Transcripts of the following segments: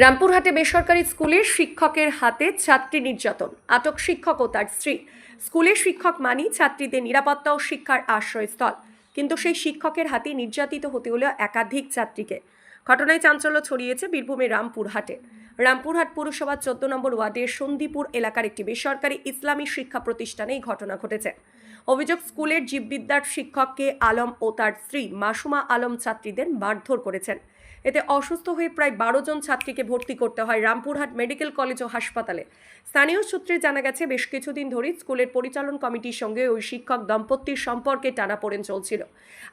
রামপুরহাটে বেসরকারি স্কুলের শিক্ষকের হাতে ছাত্রী নির্যাতন। আটক শিক্ষক ও তার স্ত্রী। স্কুলের শিক্ষক মানি ছাত্রীদের নিরাপত্তা ও শিক্ষার আশ্রয়স্থল। কিন্তু সেই শিক্ষকের হাতে নির্যাতিত হতে হলো একাধিক ছাত্রীকে। ঘটনায় চাঞ্চল্য ছড়িয়েছে বীরভূমের রামপুরহাটে। রামপুরহাট পুরসভার চোদ্দ নম্বর ওয়ার্ডের সন্দীপুর এলাকার একটি বেসরকারি ইসলামী শিক্ষা প্রতিষ্ঠানে এই ঘটনা ঘটেছে। অভিযোগ, স্কুলের জীববিদ্যার শিক্ষককে আলম ও তার স্ত্রী মাসুমা আলম ছাত্রীদের মারধর করেছেন। এতে অসুস্থ হয়ে প্রায় বারো জন ছাত্রীকে ভর্তি করতে হয় রামপুরহাট মেডিকেল কলেজ ও হাসপাতালে। স্থানীয় সূত্রে জানা গেছে, বেশ কিছুদিন ধরেই স্কুলের পরিচালন কমিটির সঙ্গে ওই শিক্ষক দম্পতির সম্পর্কে টানাপোড়েন চলছিল।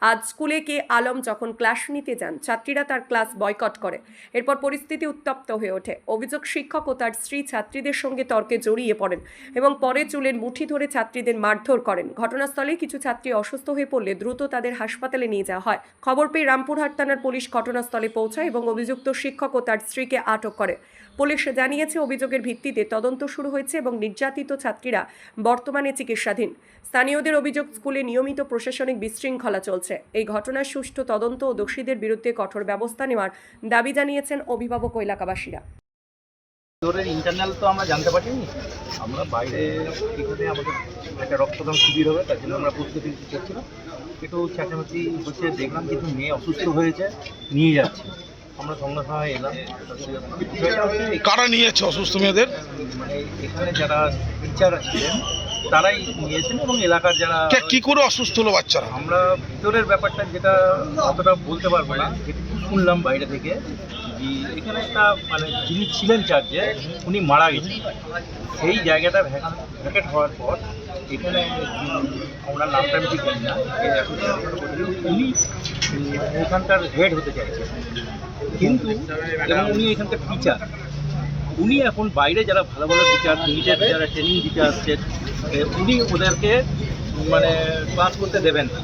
আজ স্কুলে কে আলম যখন ক্লাস নিতে যান, ছাত্রীরা তার ক্লাস বয়কট করে। এরপর পরিস্থিতি উত্তপ্ত হয়ে ওঠে। অভিযোগ, শিক্ষক ও তার স্ত্রী ছাত্রীদের সঙ্গে তর্কে জড়িয়ে পড়েন এবং পরে চুলের মুঠি ধরে ছাত্রীদের মারধর করেন। ঘটনাস্থলে কিছু ছাত্রী অসুস্থ হয়ে পড়লে দ্রুত তাদের হাসপাতালে নিয়ে যাওয়া হয়। খবর পেয়ে রামপুরহাট থানার পুলিশ ঘটনাস্থলে পৌঁছায় এবং অভিযুক্ত শিক্ষক ও তার স্ত্রীকে আটক করে। পুলিশ জানিয়েছে, অভিযোগের ভিত্তিতে তদন্ত শুরু হয়েছে এবং নির্যাতিত ছাত্রীরা বর্তমানে চিকিৎসাধীন। স্থানীয়দের অভিযোগ, স্কুলে নিয়মিত প্রশাসনিক বিশৃঙ্খলা চলছে। এই ঘটনার সুষ্ঠু তদন্ত ও দোষীদের বিরুদ্ধে কঠোর ব্যবস্থা নেওয়ার দাবি জানিয়েছেন অভিভাবক ও এলাকাবাসীরা। ইন্টারনাল তো আমরা জানতে পারিনি। আমরা বাইরে এখানে আমাদের একটা রক্তদান শিবির হবে, তার জন্য আমরা প্রস্তুতি করছিলাম একটু চেঁচামেচি হচ্ছে দেখলাম কিছু মেয়ে অসুস্থ হয়েছে নিয়ে যাচ্ছে। আমরা সঙ্গে সঙ্গে এলাম। কারা নিয়েছে অসুস্থ মেয়েদের? মানে এখানে যারা টিচার ছিলেন তারাই নিয়েছেন এবং এলাকার যারা কে- করে অসুস্থ হলো বাচ্চারা? আমরা ভিতরের ব্যাপারটা যেটা অতটা বলতে পারব না যেটুকু শুনলাম বাইরে থেকে যে এখানে একটা মানে যিনি ছিলেন চার্জে উনি মারা গেছেন। সেই জায়গাটা ভ্যাকেট হওয়ার পর এখানে আমরা নামটা আমি ঠিক জানি না উনি উম, এখানকার হেড হতে চাইছেন কিন্তু এবং উনি এখানকার টিচার উনি এখন বাইরে যারা ভালো ভালো টিচার নিজের যারা ট্রেনিং দিতে আসছেন উনি ওদেরকে মানে ক্লাস করতে দেবেন না।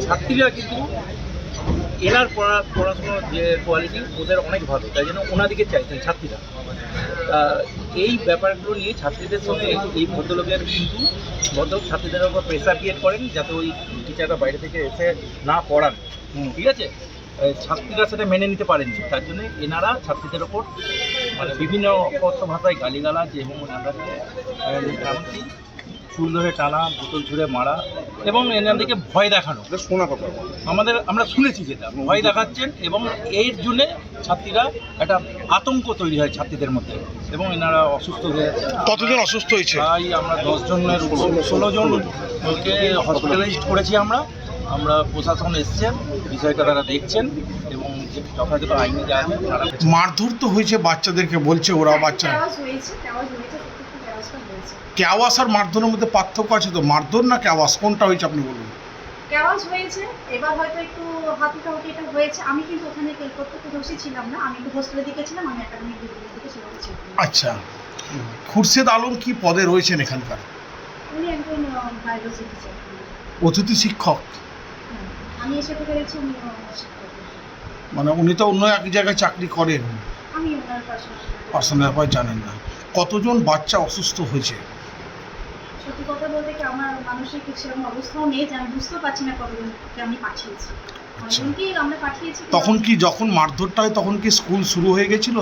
ছাত্রীরা কিন্তু এনার পড়া পড়াশোনার যে কোয়ালিটি ওদের অনেক ভালো। তাই জন্য ওনাদিকে চাইছেন ছাত্রীরা। এই ব্যাপারগুলো নিয়ে ছাত্রীদের সঙ্গে এই- ভদ্রলোকের কিন্তু ভদ্রলোক ছাত্রীদের উপর প্রেসার ক্রিয়েট করেন যাতে ওই টিচাররা বাইরে থেকে এসে না পড়ান। ঠিক আছে? ছাত্রীরা সেটা মেনে নিতে পারেনি। তার জন্য এনারা ছাত্রীদের ওপর মানে বিভিন্ন অকথ্য ভাষায় গালিগালাজ এবং এনাদেরকে আহ, এমনকি চুল ধরে টানা বোতল ছুঁড়ে মারা এবং এনাদেরকে ভয় দেখানো। শোনা কথা। আমাদের আমরা শুনেছি যেটা। ভয় দেখাচ্ছেন এবং এর জন্যে ছাত্রীরা একটা আতঙ্ক তৈরি হয় ছাত্রীদের মধ্যে এবং এনারা অসুস্থ হয়ে কতজন অসুস্থ হয়েছে? তাই আমরা দশ জনের ষোলো জনকে হসপিটালাইজড করেছি আমরা। আমরা প্রশাসন এসছেন বিষয়টা তারা দেখছেন এবং যে যথাযথ আইনি যা মারধর তো হয়েছে বাচ্চাদেরকে বলছে ওরা বাচ্চা। ক্যাওয়াজটা হয়েছে ক্যাওয়াস আর মারধরের মধ্যে পার্থক্য আছে তো? মারধর না ক্যাওয়াস কোনটা হয়েছে আপনি বলুন। ক্যাওয়াজ হয়েছে এবার হয়তো একটু হাতুটা হুটি এটা হয়েছে। আমি কিন্তু ওখানে কে- প্রত্যক্ষদর্শী ছিলাম না আমি একটু হোস্টেলের দিকে ছিলাম আমি একাডেমিক দিকে ছিলাম। আচ্ছা। খুরশেদ আলম কি পদে রয়েছেন এখানকার? উনি একজন বায়োলজি টিচার অতিথি শিক্ষক? আমি এসে পেরেছি উনি মানে উনি তো অন্য এক জায়গায় চাকরি করেন। আমি ওনার পাশে পার্সোনাল ব্যাপার জানেন না। কতজন বাচ্চা অসুস্থ হয়েছে? সত্যি কথা বলতে কি আমার মানসিক সেরকম অবস্থাও নেই যে আমি বুঝতেও পারছি না কতজনকে আমি পাঠিয়েছি। আচ্ছা। অনেকজনকে আমরা পাঠিয়েছি। তখন কি যখন মারধরটা হয় তখন কি স্কুল শুরু হয়ে গেছিল?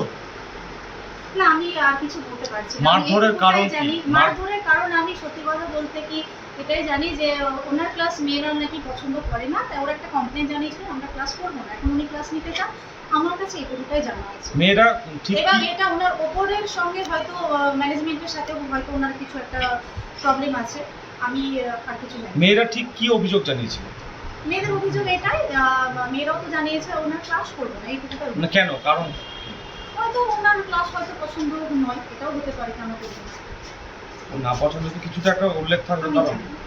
না আমি আর কিছু বলতে পারছি না। মারধরের কারণ জানি মারধরের কারণ আমি সত্যি কথা বলতে কি এটাই জানি যে ওনার ক্লাস মেয়েরা নাকি পছন্দ করে না তাই ওরা একটা কমপ্লেন জানিয়েছিল আমরা ক্লাস করব না। এখন উনি ক্লাস নিতে চান আমার কাছে এটুকুটাই জানা আছে। মেয়েরা ঠিক এবার এটা ওনার ওপরের সঙ্গে হয়তো ম্যানেজমেন্টের সাথে হয়তো ওনার কিছু একটা প্রবলেম আছে আমি আর কিছু জানি না। মেয়েরা ঠিক কি অভিযোগ জানিয়েছিল মেয়েদের অভিযোগ এটাই আহ, মেয়েরাও তো জানিয়েছে ওনার ক্লাস করবে না এইটুকুটা না কেন কারণ হয়তো ওনার ক্লাস হয়তো পছন্দ নয় এটাও হতে পারে কেন করব না। না পছন্দ তো কিছুটা একটা উল্লেখ থাকবে আমি কারণ জানি না।